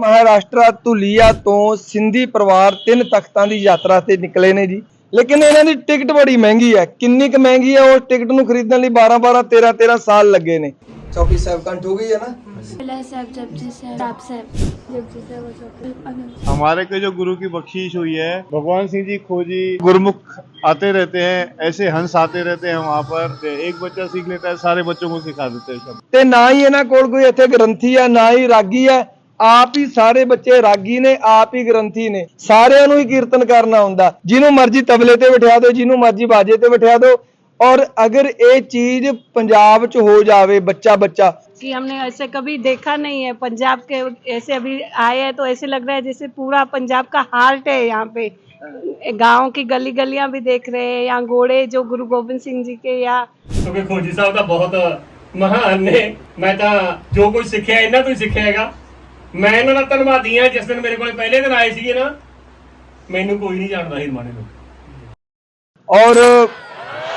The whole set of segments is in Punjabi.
ਮਹਾਰਾਸ਼ਟਰ ਧੁਲੀਆ ਤੋਂ ਸਿੰਧੀ ਪਰਿਵਾਰ ਤਿੰਨ ਤਖਤਾਂ ਦੀ ਯਾਤਰਾ ਤੇ ਨਿਕਲੇ ਨੇ ਜੀ ਲੇਕਿਨ ਇਹਨਾਂ ਦੀ ਟਿਕਟ ਬੜੀ ਮਹਿੰਗੀ ਹੈ ਕਿੰਨੀ ਕੁ ਮਹਿੰਗੀ ਹੈ ਉਸ ਟਿਕਟ ਨੂੰ ਖਰੀਦਣ ਲਈ 12 12 13 13 ਸਾਲ ਲੱਗੇ ਨੇ ਚੌਕੀ ਸਾਹਿਬ ਕੰਠ ਹੋ ਗਈ ਹੈ ਨਾ बिलय साहब जपजी साहब साहब साहब जपजी साहब और साहब हमारे के जो गुरु की बख्शीश हुई है भगवान सिंह जी खोजी गुरुमुख आते रहते हैं ऐसे हंस आते रहते हैं वहाँ पर एक बच्चा सीख लेता है सारे बच्चों को सिखा देते हैं शब्द ਤੇ ਨਾ ਹੀ ਇਹਨਾਂ ਕੋਲ ਕੋਈ ਇੱਥੇ ਗ੍ਰੰਥੀ ਆ ਨਾ ਹੀ ਰਾਗੀ ਆ ਆਪ ਹੀ ਸਾਰੇ ਬੱਚੇ ਰਾਗੀ ਨੇ ਆਪ ਹੀ ਗ੍ਰੰਥੀ ਨੇ ਸਾਰਿਆਂ ਨੂੰ ਹੀ ਕੀਰਤਨ ਕਰਨਾ ਹੁੰਦਾ ਜਿਹਨੂੰ ਮਰਜ਼ੀ ਤਬਲੇ ਤੇ ਬਿਠਾ ਦਿਓ ਜਿਹਨੂੰ ਮਰਜ਼ੀ ਬਾਜੇ ਤੇ ਬਿਠਾ ਦਿਓ ਔਰ ਅਗਰ ਇਹ ਚੀਜ਼ ਪੰਜਾਬ 'ਚ ਹੋ ਜਾਵੇ ਬੱਚਾ ਬੱਚਾ कि हमने ऐसे कभी देखा नहीं है पंजाब के ऐसे अभी आए हैं तो ऐसे लग रहा है जैसे पूरा पंजाब का हार्ट है यहाँ पे गांव की गली गलियां भी देख रहे हैं यहाँ घोड़े जो गुरु गोविंद सिंह जी के या ਕਿਉਂਕਿ ਖੋਜੀ ਸਾਹਿਬ ਤਾਂ ਬਹੁਤ ਮਹਾਨ ਨੇ ਮੈਂ ਤਾਂ ਜੋ ਕੁਝ ਸਿੱਖਿਆ ਇਹਨਾਂ ਤੋਂ ਹੀ ਸਿੱਖਿਆ ਹੈਗਾ ਮੈਂ ਇਹਨਾਂ ਦਾ ਧੰਨਵਾਦੀ ਹਾਂ, ਜਿਸ ਦਿਨ ਮੇਰੇ ਕੋਲ ਪਹਿਲੇ ਦਿਨ ਆਏ ਸੀਗੇ ਨਾ, ਮੈਨੂੰ ਕੋਈ ਨਹੀਂ ਜਾਣਦਾ ਸੀ ਰਮਾਣੇ ਨੂੰ। ਔਰ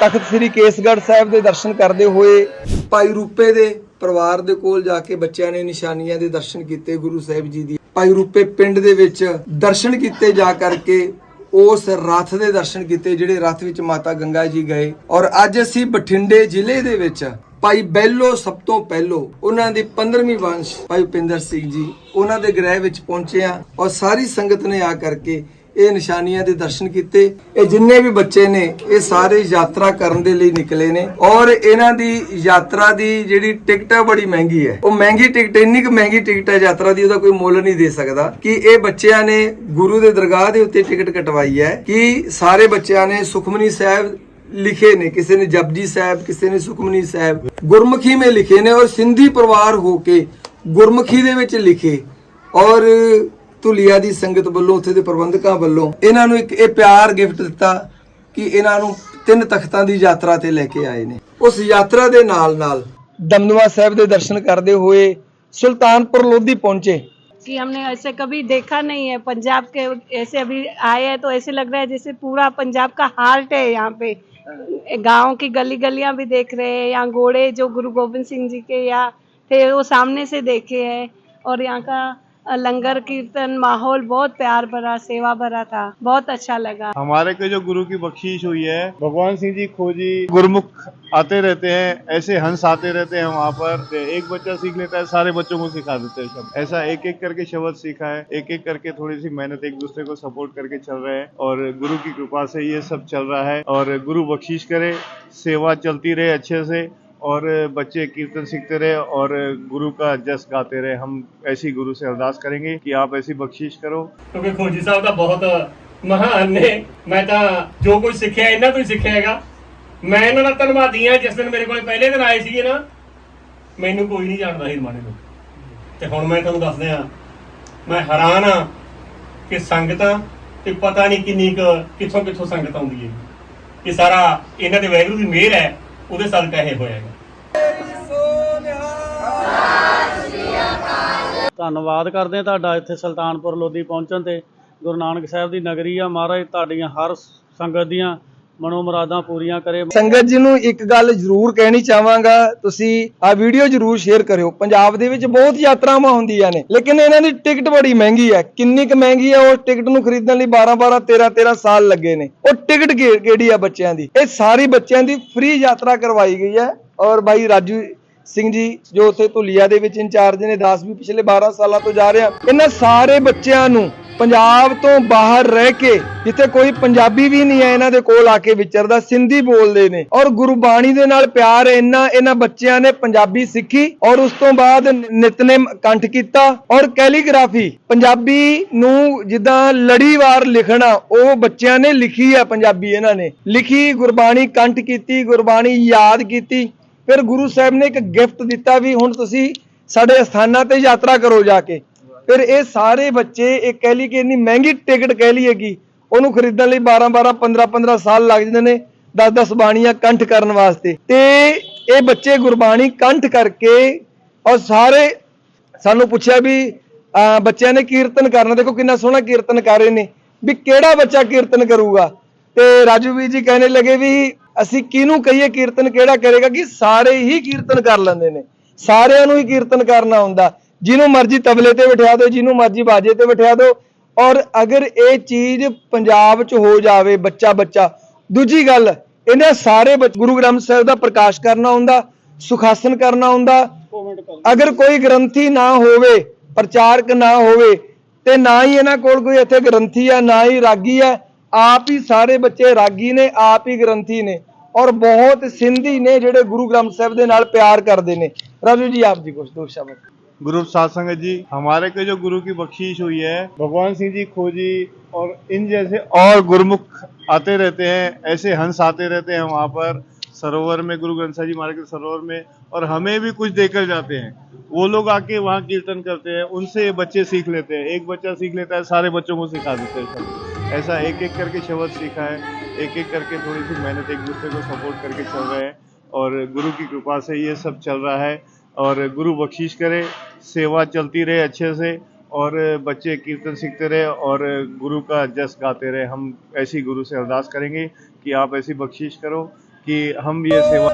ਤਖਤ ਸ੍ਰੀ ਕੇਸਗੜ੍ਹ ਸਾਹਿਬ ਦੇ ਦਰਸ਼ਨ ਕਰਦੇ ਹੋਏ ਭਾਈ ਰੂਪੇ ਦੇ ਪਰਿਵਾਰ ਦੇ ਕੋਲ ਜਾ ਕੇ ਬੱਚਿਆਂ ਨੇ ਨਿਸ਼ਾਨੀਆਂ ਦੇ ਦਰਸ਼ਨ ਕੀਤੇ ਗੁਰੂ ਸਾਹਿਬ ਜੀ ਦੀ। ਭਾਈ ਰੂਪੇ ਪਿੰਡ ਦੇ ਵਿੱਚ ਦਰਸ਼ਨ ਕੀਤੇ ਜਾ ਕਰਕੇ ਉਸ ਰਥ ਦੇ ਦਰਸ਼ਨ ਕੀਤੇ, ਜਿਹੜੇ ਰਥ ਵਿੱਚ ਮਾਤਾ ਗੰਗਾ ਜੀ ਗਏ। ਔਰ ਅੱਜ ਅਸੀਂ ਬਠਿੰਡੇ ਜ਼ਿਲ੍ਹੇ ਦੇ ਵਿੱਚ ਭਾਈ ਬੈਲੋ ਸਭ ਤੋਂ ਪਹਿਲੋ, ਉਹਨਾਂ ਦੀ 15ਵੀਂ ਵੰਸ਼ ਭਾਈ ਉਪਿੰਦਰ ਸਿੰਘ ਜੀ, ਉਹਨਾਂ ਦੇ ਗ੍ਰਹਿ ਵਿੱਚ ਪਹੁੰਚੇ ਆ ਔਰ ਸਾਰੀ ਸੰਗਤ ਨੇ ਆ ਕਰਕੇ ਇਹ ਨਿਸ਼ਾਨੀਆਂ ਦੇ ਦਰਸ਼ਨ ਕੀਤੇ। ਇਹ ਜਿੰਨੇ ਵੀ ਬੱਚੇ ਨੇ, ਇਹ ਸਾਰੇ ਯਾਤਰਾ ਕਰਨ ਦੇ ਲਈ ਨਿਕਲੇ ਨੇ ਔਰ ਇਹਨਾਂ ਦੀ ਯਾਤਰਾ ਦੀ ਜਿਹੜੀ ਟਿਕਟ ਹੈ ਬੜੀ ਮਹਿੰਗੀ ਹੈ। ਉਹ ਮਹਿੰਗੀ ਟਿਕਟ, ਇੰਨੀ ਕੁ ਮਹਿੰਗੀ ਟਿਕਟ ਹੈ ਯਾਤਰਾ ਦੀ, ਉਹਦਾ ਕੋਈ ਮੁੱਲ ਨਹੀਂ ਦੇ ਸਕਦਾ ਕਿ ਇਹ ਬੱਚਿਆਂ ਨੇ ਗੁਰੂ ਦੇ ਦਰਗਾਹ ਦੇ ਉੱਤੇ ਟਿਕਟ ਕਟਵਾਈ ਹੈ ਕਿ ਸਾਰੇ ਬੱਚਿਆਂ ਨੇ ਸੁਖਮਨੀ ਸਾਹਿਬ ਲਿਖੇ ਨੇ ਕਿਸੇ ਨੇ ਜਪਜੀ ਸਾਹਿਬ ਕਿਸੇ ਨੇ ਸੁਖਮਨੀ ਸਾਹਿਬ ਗੁਰਮੁਖੀ ਮੇ ਲਿਖੇ ਨੇ ਔਰ ਸਿੰਧੀ ਪਰਿਵਾਰ ਹੋ ਕੇ ਗੁਰਮੁਖੀ ਦੇ ਵਿੱਚ ਲਿਖੇ ਔਰ ਧੁਲੀਆ ਦੀ ਸੰਗਤ ਵੱਲੋਂ ਉੱਥੇ ਦੇ ਪ੍ਰਬੰਧਕਾਂ ਵੱਲੋਂ ਇਹਨਾਂ ਨੂੰ ਇੱਕ ਇਹ ਪਿਆਰ ਗਿਫਟ ਦਿੱਤਾ ਕਿ ਇਹਨਾਂ ਨੂੰ ਤਿੰਨ ਤਖਤਾਂ ਦੀ ਯਾਤਰਾ ਤੇ ਲੈ ਕੇ ਆਏ ਨੇ ਉਸ ਯਾਤਰਾ ਦੇ ਨਾਲ ਨਾਲ ਦਮਦਮਾ ਸਾਹਿਬ ਦੇ ਦਰਸ਼ਨ ਕਰਦੇ ਹੋਏ ਸੁਲਤਾਨਪੁਰ ਲੋਧੀ ਪਹੁੰਚੇ कि हमने ऐसे कभी देखा नहीं है पंजाब के ऐसे अभी आए हैं तो ऐसे लग रहा है जैसे पूरा पंजाब का हार्ट है यहाँ पे गांव की गली गलियां भी देख रहे हैं यहाँ घोड़े जो गुरु गोविंद सिंह जी के या थे वो सामने से देखे हैं और यहाँ का अ, लंगर कीर्तन, माहौल बहुत प्यार भरा, सेवा भरा था। बहुत अच्छा लगा। हमारे के जो गुरु की बख्शीश हुई है, भगवान सिंह जी खोजी, गुरुमुख आते रहते हैं, ऐसे हंस आते रहते हैं वहाँ पर। एक बच्चा सीख लेता है, सारे बच्चों को सिखा देते हैं शब्द ऐसा एक एक करके शब्द सीखा है एक एक करके थोड़ी सी मेहनत एक दूसरे को सपोर्ट करके चल रहे हैं। और गुरु की कृपा से ये सब चल रहा है। और गुरु बख्शीश करे, सेवा चलती रहे अच्छे से। और बच्चे कीर्तन सीखते रहे और गुरु का जस गाते रहे हम ऐसी गुरु से अरदास करेंगे कि आप ऐसी बख्शीश करो ਕਿਉਂਕਿ ਖੋਜੀ ਸਾਹਿਬ ਤਾਂ ਬਹੁਤ ਮਹਾਨ ਨੇ ਮੈਂ ਤਾਂ ਜੋ ਕੁਝ ਸਿੱਖਿਆ ਇਹਨਾਂ ਤੋਂ ਹੀ ਸਿੱਖਿਆ ਹੈਗਾ ਮੈਂ ਇਹਨਾਂ ਦਾ ਧੰਨਵਾਦੀ ਹਾਂ ਜਿਸ ਦਿਨ ਮੇਰੇ ਕੋਲ ਪਹਿਲੇ ਦਿਨ ਆਏ ਸੀਗੇ ਨਾ ਮੈਨੂੰ ਕੋਈ ਨਹੀਂ ਜਾਣਦਾ ਸੀ ਰਮਾਣੇ ਨੂੰ ਤੇ ਹੁਣ ਮੈਂ ਤੁਹਾਨੂੰ ਦੱਸਦੇ ਆ ਮੈਂ ਹੈਰਾਨ ਆ ਕਿ ਸੰਗਤਾਂ ਤੇ ਪਤਾ ਨਹੀਂ ਕਿੰਨੀ ਕੁ ਕਿੱਥੋਂ ਕਿੱਥੋਂ ਸੰਗਤ ਆਉਂਦੀ ਹੈ ਇਹ ਸਾਰਾ ਇਹਨਾਂ ਦੇ ਵੈਗਰੂ ਦੀ ਮਿਹਰ ਹੈ ਉਹਦੇ ਸਦਕਾ ਇਹ ਹੋਇਆ ਹੈਗਾ ਧੰਨਵਾਦ ਕਰਦੇ ਹਾਂ ਤੁਹਾਡਾ ਇੱਥੇ ਸੁਲਤਾਨਪੁਰ ਲੋਧੀ ਪਹੁੰਚਣ ਤੇ। ਗੁਰੂ ਨਾਨਕ ਸਾਹਿਬ ਦੀ ਨਗਰੀ ਆ ਮਹਾਰਾਜ, ਤੁਹਾਡੀਆਂ ਹਰ ਸੰਗਤ ਦੀਆਂ ਮਨੋ ਮੁਰਾਦਾਂ ਪੂਰੀਆਂ ਕਰੇ। ਸੰਗਤ ਜੀ ਨੂੰ ਇੱਕ ਗੱਲ ਜ਼ਰੂਰ ਕਹਿਣੀ ਚਾਹਾਂਗਾ, ਤੁਸੀਂ ਆ ਵੀਡੀਓ ਜ਼ਰੂਰ ਸ਼ੇਅਰ ਕਰਿਓ। ਪੰਜਾਬ ਦੇ ਵਿੱਚ ਬਹੁਤ ਯਾਤਰਾਵਾਂ ਹੁੰਦੀਆਂ ਨੇ, ਲੇਕਿਨ ਇਹਨਾਂ ਦੀ ਟਿਕਟ ਬੜੀ ਮਹਿੰਗੀ ਹੈ। ਕਿੰਨੀ ਕੁ ਮਹਿੰਗੀ ਹੈ, ਉਹ ਟਿਕਟ ਨੂੰ ਖਰੀਦਣ ਲਈ 12 12 13 13 ਸਾਲ ਲੱਗੇ ਨੇ। ਉਹ ਟਿਕਟ ਕਿਹੜੀ ਆ ਬੱਚਿਆਂ ਦੀ? ਇਹ ਸਾਰੀ ਬੱਚਿਆਂ ਦੀ ਫ੍ਰੀ ਯਾਤਰਾ ਕਰਵਾਈ ਗਈ ਹੈ। ਔਰ ਬਾਈ ਰਾਜੂ ਸਿੰਘ ਜੀ, ਜੋ ਉੱਥੇ ਧੁਲੀਆ ਦੇ ਵਿੱਚ ਇੰਚਾਰਜ ਨੇ, ਦਾਸ ਵੀ ਪਿਛਲੇ 12 ਸਾਲਾਂ ਤੋਂ ਜਾ ਰਿਹਾ। ਇਹਨਾਂ ਸਾਰੇ ਬੱਚਿਆਂ ਨੂੰ ਪੰਜਾਬ ਤੋਂ ਬਾਹਰ ਰਹਿ ਕੇ ਜਿੱਥੇ ਕੋਈ ਪੰਜਾਬੀ ਵੀ ਨਹੀਂ ਹੈ, ਇਹਨਾਂ ਦੇ ਕੋਲ ਆ ਕੇ ਵਿਚਰਦਾ, ਸਿੰਧੀ ਬੋਲਦੇ ਨੇ। ਔਰ ਗੁਰਬਾਣੀ ਦੇ ਨਾਲ ਪਿਆਰ ਇੰਨਾ, ਇਹਨਾਂ ਬੱਚਿਆਂ ਨੇ ਪੰਜਾਬੀ ਸਿੱਖੀ ਔਰ ਉਸ ਤੋਂ ਬਾਅਦ ਨਿਤਨੇਮ ਕੰਠ ਕੀਤਾ। ਔਰ ਕੈਲੀਗ੍ਰਾਫੀ, ਪੰਜਾਬੀ ਨੂੰ ਜਿੱਦਾਂ ਲੜੀਵਾਰ ਲਿਖਣਾ, ਉਹ ਬੱਚਿਆਂ ਨੇ ਲਿਖੀ ਹੈ ਪੰਜਾਬੀ ਇਹਨਾਂ ਨੇ। ਲਿਖੀ, ਗੁਰਬਾਣੀ ਕੰਠ ਕੀਤੀ, ਗੁਰਬਾਣੀ ਯਾਦ ਕੀਤੀ। ਫਿਰ ਗੁਰੂ ਸਾਹਿਬ ਨੇ ਇੱਕ ਗਿਫਟ ਦਿੱਤਾ ਵੀ ਹੁਣ ਤੁਸੀਂ ਸਾਡੇ ਅਸਥਾਨਾਂ ਤੇ ਯਾਤਰਾ ਕਰੋ ਜਾ ਕੇ। ਫਿਰ ਇਹ ਸਾਰੇ ਬੱਚੇ, ਇਹ ਕਹਿ ਲਈ ਕਿ ਇੰਨੀ ਮਹਿੰਗੀ ਟਿਕਟ ਕਹਿ ਲਈਏਗੀ ਉਹਨੂੰ ਖਰੀਦਣ ਲਈ 12 12 15 15 ਸਾਲ ਲੱਗ ਜਾਂਦੇ ਨੇ 10 10 ਬਾਣੀਆਂ ਕੰਠ ਕਰਨ ਵਾਸਤੇ। ਤੇ ਇਹ ਬੱਚੇ ਗੁਰਬਾਣੀ ਕੰਠ ਕਰਕੇ ਔਰ ਸਾਰੇ ਸਾਨੂੰ ਪੁੱਛਿਆ ਵੀ ਅਹ ਬੱਚਿਆਂ ਨੇ ਕੀਰਤਨ ਕਰਨਾ, ਦੇਖੋ ਕਿੰਨਾ ਸੋਹਣਾ ਕੀਰਤਨ ਕਰ ਰਹੇ ਨੇ। ਵੀ ਕਿਹੜਾ ਬੱਚਾ ਕੀਰਤਨ ਕਰੂਗਾ? ਤੇ ਰਾਜੂ ਵੀ ਜੀ ਕਹਿਣੇ ਲੱਗੇ ਵੀ ਅਸੀਂ ਕਿਹਨੂੰ ਕਹੀਏ ਕੀਰਤਨ ਕਿਹੜਾ ਕਰੇਗਾ ਕਿ ਸਾਰੇ ਹੀ ਕੀਰਤਨ ਕਰ ਲੈਂਦੇ ਨੇ। ਸਾਰਿਆਂ ਨੂੰ ਹੀ ਕੀਰਤਨ ਕਰਨਾ ਹੁੰਦਾ। ਜਿਹਨੂੰ ਮਰਜ਼ੀ ਤਬਲੇ ਤੇ ਬਿਠਾ ਦਿਓ, ਜਿਹਨੂੰ ਮਰਜ਼ੀ ਬਾਜੇ ਤੇ ਬਿਠਾ ਦਿਓ। ਔਰ ਅਗਰ ਇਹ ਚੀਜ਼ ਪੰਜਾਬ 'ਚ ਹੋ ਜਾਵੇ ਬੱਚਾ ਬੱਚਾ ਦੂਜੀ ਗੱਲ, ਇਹਨੇ ਸਾਰੇ ਬੱਚ- ਗੁਰੂ ਗ੍ਰੰਥ ਸਾਹਿਬ ਦਾ ਪ੍ਰਕਾਸ਼ ਕਰਨਾ ਹੁੰਦਾ, ਸੁਖਾਸਨ ਕਰਨਾ ਹੁੰਦਾ। ਅਗਰ ਕੋਈ ਗ੍ਰੰਥੀ ਨਾ ਹੋਵੇ, ਪ੍ਰਚਾਰਕ ਨਾ ਹੋਵੇ, ਤੇ ਨਾ ਹੀ ਇਹਨਾਂ ਕੋਲ ਕੋਈ ਇੱਥੇ ਗ੍ਰੰਥੀ ਆ, ਨਾ ਹੀ ਰਾਗੀ ਆ ਆਪ ਹੀ ਸਾਰੇ ਬੱਚੇ ਰਾਗੀ ਨੇ ਆਪ ਹੀ ਗ੍ਰੰਥੀ ਨੇ ਔਰ ਬਹੁਤ ਸਿੰਧੀ ਨੇ ਜਿਹੜੇ ਗੁਰੂ ਗ੍ਰੰਥ ਸਾਹਿਬ ਦੇ ਨਾਲ ਪਿਆਰ ਕਰਦੇ ਨੇ ਰਾਜੂ ਜੀ ਆਪ ਜੀ ਕੁਛ ਦੋ ਸ਼ਬਦ गुरु साध संगत जी हमारे को जो गुरु की बख्शीश हुई है भगवान सिंह जी खोजी और इन जैसे और गुरुमुख आते रहते हैं ऐसे हंस आते रहते हैं वहाँ पर सरोवर में गुरु ग्रंथ साहिब जी महाराज के सरोवर में और हमें भी कुछ देकर जाते हैं वो लोग आके वहाँ कीर्तन करते हैं उनसे ये बच्चे सीख लेते हैं एक बच्चा सीख लेता है सारे बच्चों को सिखा देते हैं सब ऐसा एक एक करके शब्द सीखा है, एक एक करके थोड़ी सी मेहनत एक दूसरे को सपोर्ट करके चल रहे हैं और गुरु की कृपा से ये सब चल रहा है और गुरु बख्शीश करे, सेवा चलती रहे अच्छे से और बच्चे कीर्तन सीखते रहे और गुरु का जस गाते रहे। हम ऐसी गुरु से अरदास करेंगे कि आप ऐसी बख्शीश करो कि हम ये सेवा